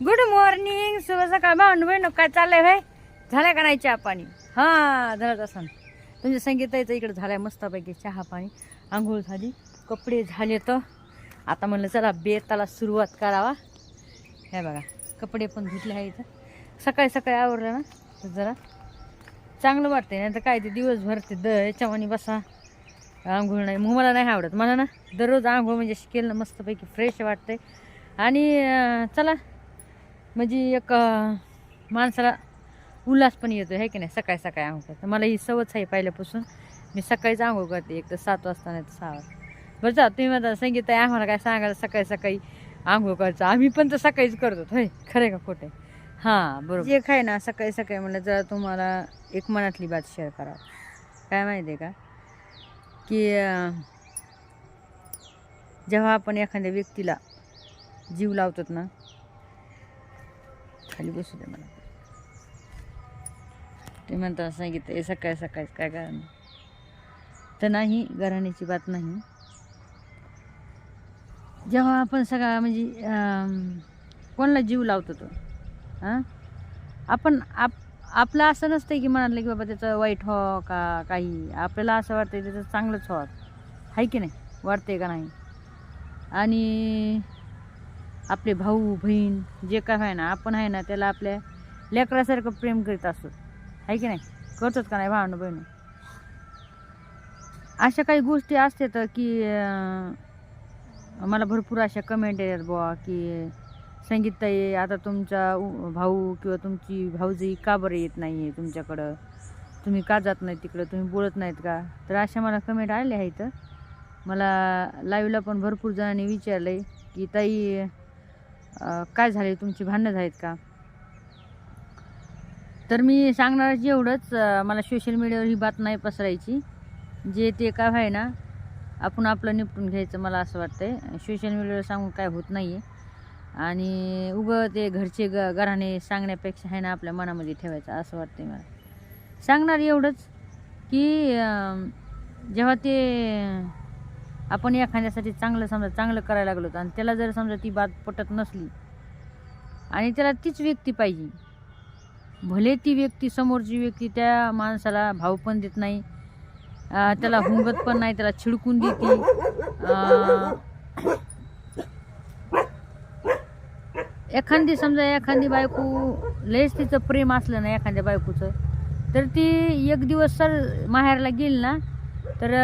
Good morning शुभ सकाळ भावंड बहिण काय चाललंय भाई? झालं का नाही चहा पाणी? हा झालं असं तुमच्या संगीताचं इकडे झालंय मस्तपैकी चहा पाणी. आंघोळ झाली कपडे झाले तर. आता म्हणलं चला बेताला सुरुवात करावा. हे बघा कपडे पण धुतले आहे इथं. सकाळी सकाळी आवरलं ना तर जरा चांगलं वाटतंय. नाही तर काय ते दिवसभर ते द याच्यावानी बसा. आंघोळ नाही. मग मला नाही आवडत. मला ना दररोज आंघोळ म्हणजे केलं ना मस्तपैकी फ्रेश वाटतंय. आणि चला म्हणजे एक माणसाला उल्हास पण येतो आहे की नाही? सकाळी सकाळी आंघोळ करता मला ही सवच आहे पहिल्यापासून. मी सकाळीच आंघोळ करते एक तर सात वाजता नाही तर सहा वाजता. बरं जा तुम्ही माझा संगीत आहे आम्हाला काय सांगायला सकाळी सकाळी आंघोळ करायचं? आम्ही पण तर सकाळीच करतो होय? खरं का खोटं हां बरोबर. एक आहे ना सकाळी सकाळी म्हणलं जरा तुम्हाला एक मनातली बात शेअर करा काय माहिती आहे का की जेव्हा आपण एखाद्या व्यक्तीला जीव लावतात ना खाली बसू दे मला. ते म्हणतात सांगितलं हे सकाळी सकाळी काय कारण तर नाही घराण्याची बात नाही. जेव्हा आपण सगळा म्हणजे कोणाला जीव लावतो तो हां? आपण आप आपलं असं नसतं की म्हणाले की बाबा त्याचं वाईट हो का काही? आपल्याला असं वाटतं त्याचं चांगलंच हो. आहे की नाही? वाटते का नाही? आणि आपले भाऊ बहीण जे काय आहे ना आपण आहे ना त्याला आपल्या लेकरासारखं प्रेम करीत असतो आहे की नाही? करतात का नाही भावानं बहिण? अशा काही गोष्टी असतात की मला भरपूर अशा कमेंट येतात बुवा की संगीतताई आता तुमचा भाऊ किंवा तुमची भाऊजी का बरं येत नाही आहे तुमच्याकडं? तुम्ही का जात नाही तिकडं? तुम्ही बोलत नाहीत का? तर अशा मला कमेंट आले आहेत. मला लाईव्हला पण भरपूर जणांनी विचारलं आहे की ताई काय झाले? तुमची भांडणं झालीत का? तर मी सांगणार एवढंच मला सोशल मीडियावर ही बात नाही पसरायची. जे ते काय आहे ना आपण आपलं निपटून घ्यायचं मला असं वाटतंय. सोशल मीडियावर सांगून काय होत नाही आहे आणि उगं ते घरचे ग घराणे सांगण्यापेक्षा आहे ना आपल्या मनामध्ये ठेवायचं असं वाटतंय मला. सांगणार एवढंच की जेव्हा ते आपण एखाद्यासाठी चांगलं समजा चांगलं करायला लागलो आणि त्याला जर समजा ती बात पटत नसली आणि त्याला तीच व्यक्ती पाहिजे भले ती व्यक्ती समोरची व्यक्ती त्या माणसाला भाव पण देत नाही त्याला हुंगत पण नाही त्याला छिडकून देते एखादी समजा एखादी बायको लयच तिचं प्रेम असलं ना एखाद्या बायकोचं तर ती एक दिवस सर माहेरला गेली ना तर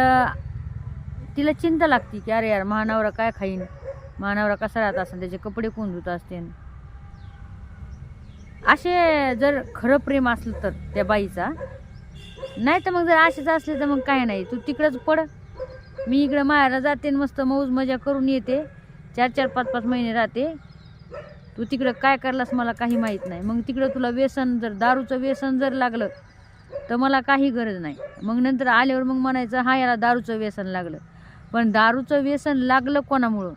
तिला चिंता लागते की अरे यार महानवरा काय खाईन? महानवरा कसा राहत असेल त्याचे कपडे कोण धुत असते असे जर खरं प्रेम असलं तर त्या बाईचा. नाही तर मग जर असेच असले तर मग काय नाही. तू तिकडंच पड. मी इकडं मायाला जाते आणि मस्त मौज मजा करून येते. चार चार पाच पाच महिने राहते. तू तिकडं काय करलास मला काही माहीत नाही. मग तिकडं तुला व्यसन जर दारूचं व्यसन जर लागलं तर मला काही गरज नाही. मग नंतर आल्यावर मग म्हणायचं हा याला दारूचं व्यसन लागलं. पण दारूचं व्यसन लागलं कोणामुळं?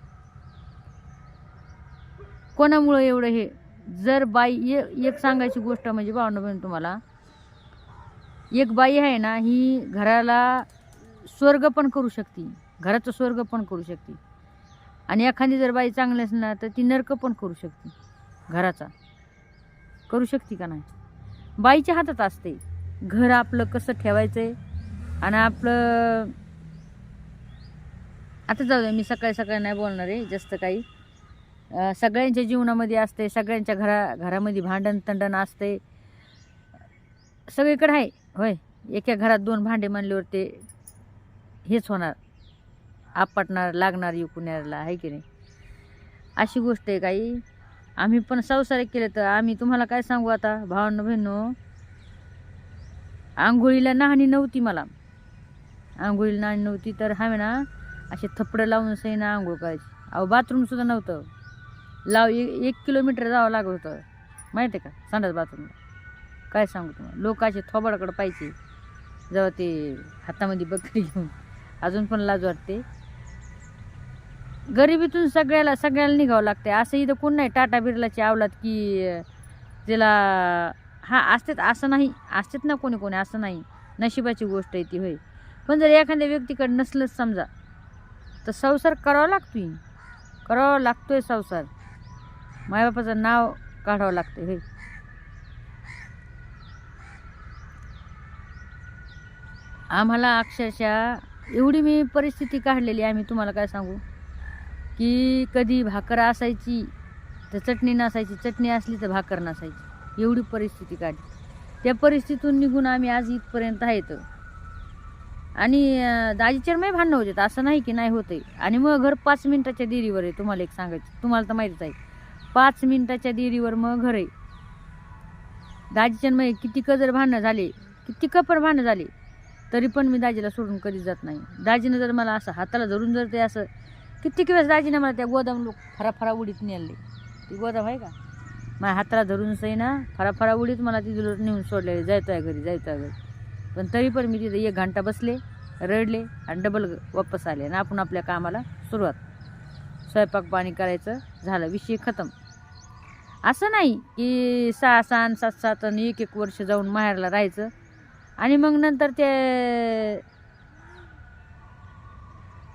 कोणामुळं एवढं हे? जर बाई एक सांगायची गोष्ट म्हणजे भावना बहीण तुम्हाला. एक बाई आहे ना ही घराला स्वर्ग पण करू शकते. घराचं स्वर्ग पण करू शकते. आणि एखादी जर बाई चांगली असेल ना तर ती नर्क पण करू शकते. घराचा. करू शकते का नाही? बाईच्या हातात असते. घर आपलं कसं ठेवायचं आहे आणि आपलं आता जाऊ दे मी सकाळी सकाळी नाही बोलणार आहे जास्त काही. सगळ्यांच्या जीवनामध्ये असते सगळ्यांच्या घरा घरामध्ये भांडण तंडण असते. सगळीकडे आहे होय. एका घरात दोन भांडे मानल्यावर ते हेच होणार. आपटणार लागणार युकुण्याला आहे की नाही? अशी गोष्ट आहे काही. आम्ही पण संसार केले तर आम्ही तुम्हाला काय सांगू आता भावांनो बहिणो आंघोळीला नाहणी नव्हती मला. आंघोळीला नाहणी नव्हती तर हवे ना असे थपडं लावून सही ना आंघोळ करायची. अहो बाथरूमसुद्धा नव्हतं. लाव ए- एक किलोमीटर जावं लागत होतं. माहिती आहे का? संडास बाथरूमला काय सांगू तुम्हाला? लोक असे थोबाडाकडं पाहिजे जेव्हा ते हातामध्ये बकरी घेऊन. अजून पण लाज वाटते. गरिबीतून सगळ्याला सगळ्याला निघावं लागते असं इथं कोण नाही. टाटा बिर्लाची आवलात की त्याला हा असतेच असं नाही. असतेच ना कोणी कोणी असं नाही. नशिबाची गोष्ट आहे ती होय. पण जर एखाद्या व्यक्तीकडे नसलंच समजा तर संसार करावा लागतोय. करावा लागतोय संसार. मायबापाचं नाव काढावं लागतं हे आम्हाला अक्षरशः एवढी मी परिस्थिती काढलेली आहे मी तुम्हाला काय सांगू? की कधी भाकर असायची तर चटणी नसायची चटणी असली तर भाकर नसायची. एवढी परिस्थिती काढली. त्या परिस्थितीतून निघून आम्ही आज इथपर्यंत आहेत. आणि अं, दाजीच्या भांडणं होते असं नाही की नाही होतंय. आणि मग घर पाच मिनिटाच्या देरीवर आहे तुम्हाला एक सांगायचं. तुम्हाला तर माहितीच आहे. पाच मिनिटाच्या देरीवर मग घर आहे. दाजीच्या मग किती जर भांडणं झाले किती कपर भांडणं झाले तरी पण मी दाजीला सोडून कधी जात नाही. दाजीनं जर मला असं हाताला धरून जर ते असं कित्येक वेळेस दाजीनं मला त्या गोदाम लोक फराफरा उडीत नेले. ती गोदाम आहे का? माझ्या हाताला धरून सही ना फराफरा उडीत मला तिथं नेऊन सोडले जायतोय घरी जायतोय घरी. पण तरी पण मी तिथे एक घंटा बसले रडले आणि डबल वापस आले. आणि आपण आपल्या कामाला सुरुवात. स्वयंपाक पाणी करायचं झालं विषय खतम. असं नाही की सहा सहा आणि सात सात आणि एक एक वर्ष जाऊन माहेरला राहायचं. आणि मग नंतर ते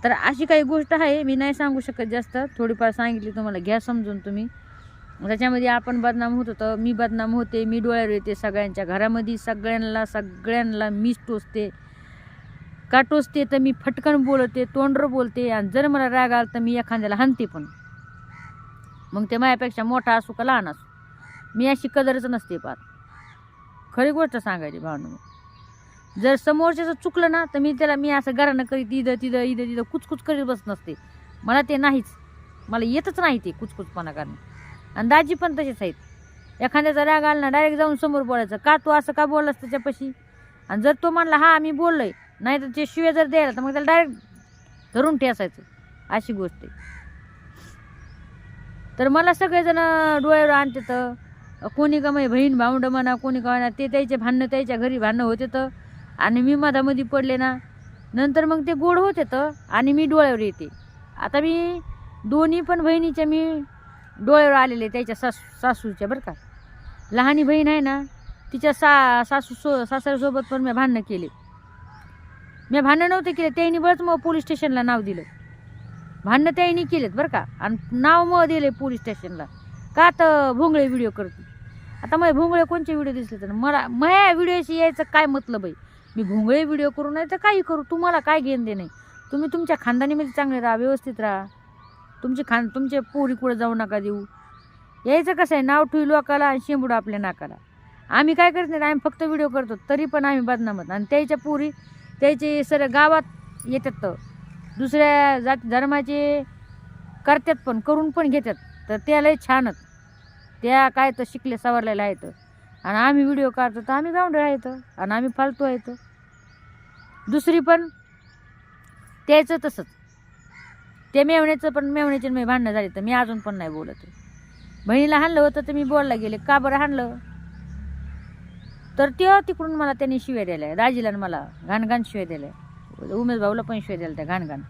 तर अशी काही गोष्ट आहे मी नाही सांगू शकत जास्त. थोडीफार सांगितली तुम्हाला घ्या समजून तुम्ही. त्याच्यामध्ये आपण बदनाम होत होतं. मी बदनाम होते मी डोळ्यावर येते सगळ्यांच्या घरामध्ये. सगळ्यांना सगळ्यांना मीच टोचते. का टोचते? तर मी फटकन बोलते तोंडर बोलते. आणि जर मला राग आला तर मी एखाद्याला हाणते पण. मग ते माझ्यापेक्षा मोठा असू का लहान असू? मी अशी कदरच नसते पार खरी गोष्ट सांगायची भावना. जर समोरच्याचं चुकलं ना तर मी त्याला मी असं घरानं करीत इथं तिथं इथं तिथं कुचकुच करीत बस नसते. मला ते नाहीच. मला येतच नाही ते कुचकुचपणा करणं. आणि दाजी पण तसेच आहेत. एखाद्याचा राग आला ना डायरेक्ट जाऊन समोर बोलायचं का तू असं का बोललास त्याच्यापाशी? आणि जर तो म्हणला हा मी बोललोय. नाही तर ते शिव्या जर द्यायला तर मग त्याला डायरेक्ट धरून ठेसायचं. अशी गोष्ट आहे. तर मला सगळेजण डोळ्यावर आणते तर कोणी का माझी बहीण भाऊंड म्हणा कोणी का म्हणा ते त्याचे भांडणं त्याच्या घरी भांडणं होते तर आणि मी मधामध्ये पडले ना नंतर मग ते गोड होते तर आणि मी डोळ्यावर येते. आता मी दोन्ही पण बहिणीच्या मी डोळ्यावर आलेले त्याच्या सासू सासूच्या बरं का. लहानी बहीण आहे ना तिच्या सा सासू सो सासऱ्यासोबत पण मी भांडणं केले. मी भांडणं नव्हते केले त्यांनी बरंच मग पोलीस स्टेशनला नाव दिलं. भांडणं त्यांनी केलेत बरं का. आणि नाव मग दिले पोलीस स्टेशनला. का तर भोंगळे व्हिडिओ करते आता मग भोंगळे कोणचे व्हिडिओ दिसले तर? मला माझ्या व्हिडिओशी यायचं काय मतलब आहे? मी भोंगळे व्हिडिओ करू नाही तर काही करू? तुम्हाला काय घेणं दे नाही तुम्ही तुमच्या खानदानीमध्ये चांगले राहा व्यवस्थित राहा. तुमची खान तुमचे पोरी कुठं जाऊ नका देऊ. यायचं कसं आहे नाव ठेवी लोकाला आणि शेंबूड आपल्या नाकाला. आम्ही काय करत नाही आम्ही फक्त व्हिडिओ करतो तरी पण आम्ही बदनामत. आणि त्याच्या पोरी त्याचे सर गावात येतात. तर दुसऱ्या जाती धर्माचे करतात पण करून पण घेतात. तर त्यालाही छानच त्या काय तर शिकले सवरलेलं आहेत. आणि आम्ही व्हिडिओ काढतो तर आम्ही गावंडळ आहेत. आणि आम्ही फालतू आहेत. दुसरी पण त्याचं तसंच. ते मेवण्याचं पण मेवण्याचे मी भांडणं झाली तर मी अजून पण नाही बोलत बहिणीला हाणलं होतं तर मी बोलला गेले. का बरं हाणलं? तर तेव्हा तिकडून मला त्यांनी शिव्या दिल्या. दाजीला आणि मला घाणघाण शिव्या दिल्या. उमेश भाऊला पण शिव्या दिल्या त्या घाणघाण.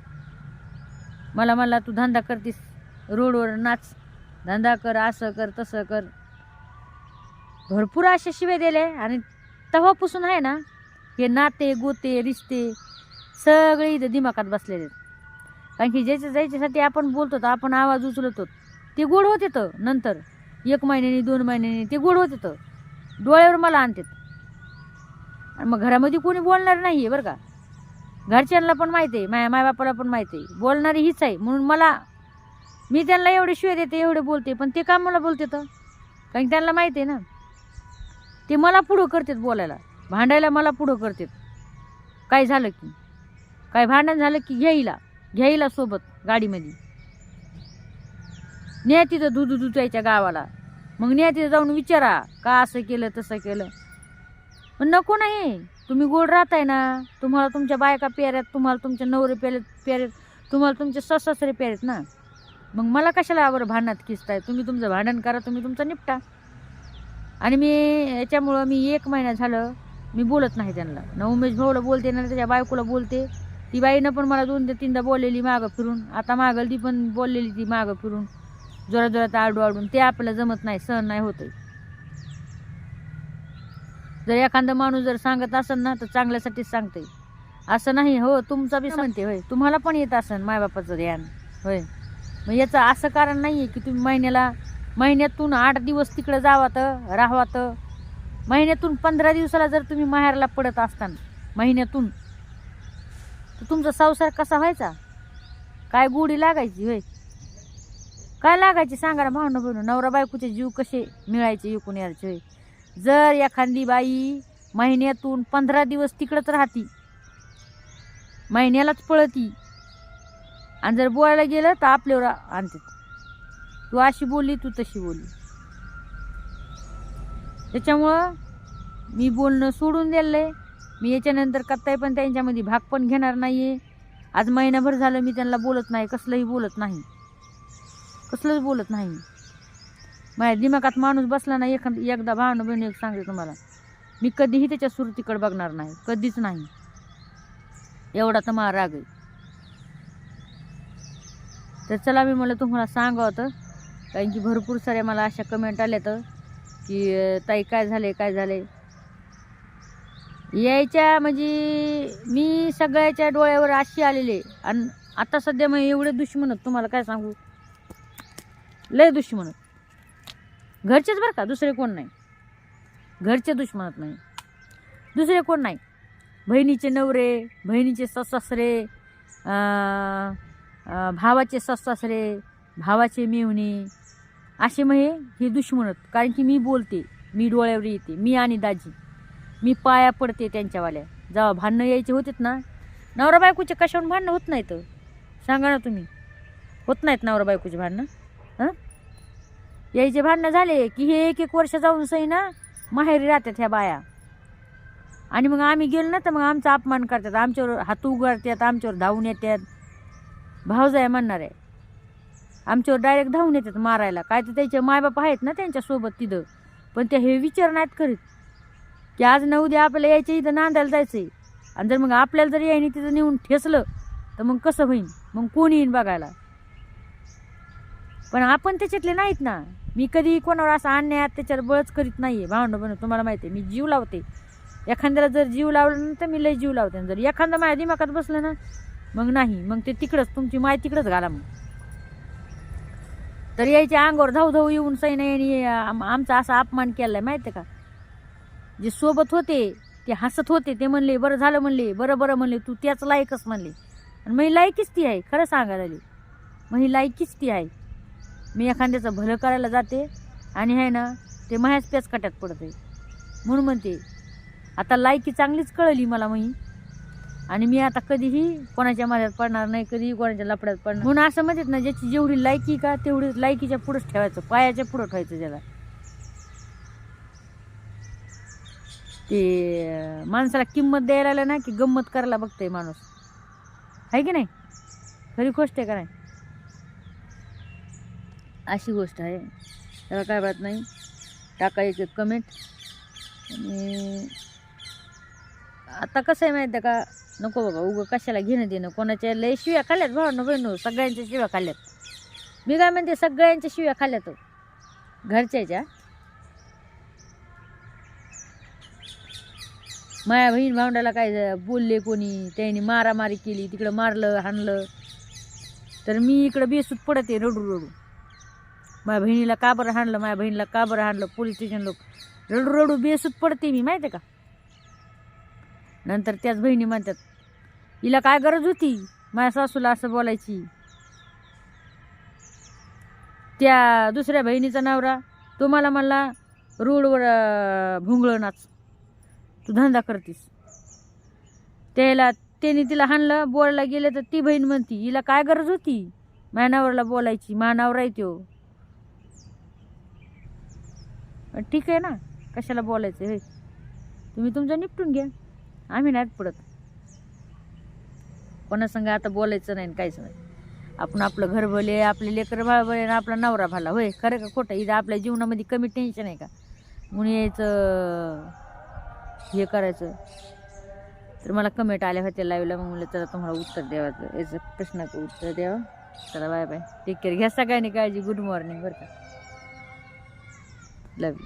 मला म्हणला तू धंदा करतीस. रोडवर नाच. धंदा कर असं कर तसं कर. भरपूर अशा शिव्या दिल्या. आणि तेव्हापासून आहे ना हे नाते गोते रिश्ते सगळे इथं दिमाकात बसलेले आहेत. कारण की ज्याच्या ज्याच्यासाठी आपण बोलतो तर आपण आवाज उचलतो ते गोड होते तर नंतर. एक महिन्याने दोन महिन्याने ते गोड होते तर डोळ्यावर मला आणतात. आणि मग घरामध्ये कोणी बोलणार नाही आहे बरं का. घरच्यांना पण माहिती आहे माया मायबापाला पण माहिती आहे. बोलणारी हीच आहे. म्हणून मला मी त्यांना एवढे शिवे देते एवढे बोलते पण ते काम मला बोलते तर कारण त्यांना माहिती आहे ना. ते मला पुढं करतात बोलायला. भांडायला मला पुढं करतात. काय झालं की? काय भांडण झालं की घ्यायला? घ्यायला सोबत गाडीमध्ये. न्या तिथं दूध दुचायच्या गावाला. मग न्या तिथं जाऊन विचारा का असं केलं तसं केलं. पण नको नाही तुम्ही गोड राहताय ना. तुम्हाला तुमच्या बायका पेऱ्यात तुम्हाला तुमच्या नवरे प्यारे प्यारेत तुम्हाला तुमचे ससासरे प्यारेत ना. मग मला कशाला बरं भांडणात किसताय? तुम्ही तुमचं भांडण करा तुम्ही तुमचं निपटा. आणि मी याच्यामुळं मी एक महिना झालं मी बोलत नाही त्यांना. ना उमेश भाऊला बोलते ना त्याच्या बायकोला बोलते. ती बाईनं पण मला दोन ते तीनदा बोललेली मागं फिरून. आता मागल ती पण बोललेली ती मागं फिरून. जोरात जोरात आडू आडून. ते आपल्याला जमत नाही सहन नाही होत जर एखादा माणूस जर सांगत असेल ना तर चांगल्यासाठीच सांगते असं नाही हो तुमचा बी म्हणते होय. तुम्हाला पण येत असेल मायबापाचं ध्यान होय. मग याचं असं कारण नाही आहे की तुम्ही महिन्याला महिन्यातून आठ दिवस तिकडं जावातं राहावातं. महिन्यातून पंधरा दिवसाला जर तुम्ही माहेरला पडत असताना महिन्यातून तर तुमचा संसार कसा व्हायचा? काय गोडी लागायची होय? काय लागायची सांगा ना भावना बहिणू? नवरा बायकोचे जीव कसे मिळायचे एकूण यायचे होय? जर एखादी बाई महिन्यातून पंधरा दिवस तिकडंच राहती महिन्यालाच पळती आणि जर बोलायला गेलं तर आपल्यावर आणते. तू अशी बोलली तू तशी बोलली. त्याच्यामुळं मी बोलणं सोडून दिलं आहे मी याच्यानंतर कत्ताय पण त्यांच्यामध्ये भाग पण घेणार नाही आहे आज महिनाभर झालं मी त्यांना बोलत नाही कसलंही बोलत नाही. कसलंच बोलत नाही. माझ्या दिमागात माणूस बसला नाही एखाद एकदा भावना बहिणी एक सांगते तुम्हाला. मी कधीही त्याच्या सुरतीकडे बघणार नाही कधीच नाही. एवढा तर मला राग आहे. तर चला मी मला तुम्हाला सांगावं होतं. कारण की भरपूर साऱ्या मला अशा कमेंट आल्या तर की ताई काय झाले काय झाले यायच्या म्हणजे मी सगळ्याच्या डोळ्यावर अशी आलेले आणि आता सध्या मग एवढे दुश्मन आहेत, तुम्हाला काय सांगू? लय दुश्मन आहेत. घरचेच बरं का दुसरे कोण नाही. घरचे दुश्मनत नाही दुसरे कोण नाही. बहिणीचे नवरे बहिणीचे ससासरे भावाचे ससासरे भावाचे मेवणे असे मग हे हे दुश्मनत कारण की मी बोलते मी डोळ्यावर येते मी आणि दाजी. मी पाया पडते त्यांच्यावाल्या. जेव्हा भांडणं यायचे होतेत ना नवरा बायकोचे कशावरून भांडणं होत नाहीत? सांगा ना तुम्ही. होत नाहीत नवरा बायकोचे भांडणं? हां? यायचे भांडणं झाले की हे एक एक वर्ष जाऊन सही ना माहेरी राहतात ह्या बाया. आणि मग आम्ही गेलो ना तर मग आमचा अपमान करतात. आमच्यावर हात उगारतात आमच्यावर धावून येतात. भावजाय म्हणणार आहे. आमच्यावर डायरेक्ट धावून येतात मारायला. काय तर त्याचे मायबाप आहेत ना त्यांच्यासोबत तिथं. पण ते हे विचार नाहीत करीत. की आज ना उद्या आपल्याला यायचं इथं नांदायला जायचं आहे आणि जर मग आपल्याला जर यायने तिथं नेऊन ठेसलं तर मग कसं होईन? मग कोण येईन बघायला? पण आपण त्याच्यातले नाहीत ना. मी कधी कोणावर असं अन्याय त्याच्यावर बळच करीत नाही आहे भावंड बनव तुम्हाला माहिती आहे मी जीव लावते. एखाद्याला जर जीव लावला ना तर मी लय जीव लावते. जर एखादा माझ्या दिमागात बसलं ना मग नाही. मग ते तिकडंच तुमची माय तिकडंच घाला मग. तर यायच्या अंगावर धावधाव येऊन सैन्याने आम- आमचा असा अपमान केलाय माहिती आहे का? जे सोबत होते ते हसत होते ते म्हणले बरं झालं म्हणले बरं बरं म्हणले तू त्याच लायकच म्हणले. आणि मग ही लायकीच ती आहे खरं सांगायला लागली मग ही लायकीच ती आहे. मी एखाद्याचं भलं करायला जाते आणि आहे ना ते माझ्याच पेच पडत पडते. म्हणून म्हणते आता लायकी चांगलीच कळली मला मी आणि मी आता कधीही कोणाच्या माझ्यात पडणार नाही कधीही कोणाच्या लपड्यात पडणार म्हणून असं म्हणतात ना ज्याची जेवढी लायकी का तेवढी लायकीच्या पुढंच ठेवायचं पायाच्या पुढं ठेवायचं ज्याला. ते माणसाला किंमत द्यायला आलं ना की गंमत करायला बघतंय माणूस. आहे की नाही? खरी गोष्ट आहे का नाही? अशी गोष्ट आहे. त्याला काय बात नाही? टाका एक कमेंट आणि आता कसं आहे माहिती आहे का? नको बाबा उगं कशाला घेणं देणं? कोणाच्या लय शिव्या खाल्ल्यात भावानं बहिणू? सगळ्यांच्या शिव्या खाल्ल्यात. मी काय म्हणते सगळ्यांच्या शिव्या खाल्ल्यात हो. घरच्याच्या. माया बहीण भावंडाला काय बोलले कोणी? त्याने मारामारी केली तिकडं मारलं हाणलं. तर मी इकडं बेसूत पडते रडू रडू. माझ्या बहिणीला का बरं हाणलं? माझ्या बहिणीला का बरं हाणलं? पोलीस स्टेशन लोक रडू रडू बेसूत पडते मी माहिती आहे का? नंतर त्याच बहिणी म्हणतात हिला काय गरज होती माझ्या सासूला असं बोलायची? त्या दुसऱ्या बहिणीचा नवरा तो मला म्हणला रोडवर भुंगळ नाच. तू धंदा करतीस. त्याला त्याने तिला हाणलं बोलायला गेलं तर ती बहीण म्हणती हिला काय गरज होती? मानावरला बोलायची मानावर आहे त्यो. ठीक आहे ना? कशाला बोलायचं हे? तुम्ही तुमचं निपटून घ्या. आम्ही नाहीत पडत. कोणासंग आता बोलायचं नाही काहीच नाही. आपण आपलं घर भले आपले लेकर बाळ भले आणि आपला नवरा भाला होय? खरं का खोटं? इथं आपल्या जीवनामध्ये कमी टेन्शन आहे का? म्हणून यायचं हे करायचं. तर मला कमेंट आल्या होत्या लाईव्हला मग म्हणलं चला तुम्हाला उत्तर द्यावं. याचं प्रश्नाचं उत्तर द्यावं. चला बाय बाय टेक केअर घ्या सगळ्यांनी काळजी. गुड मॉर्निंग बरं का. लव यू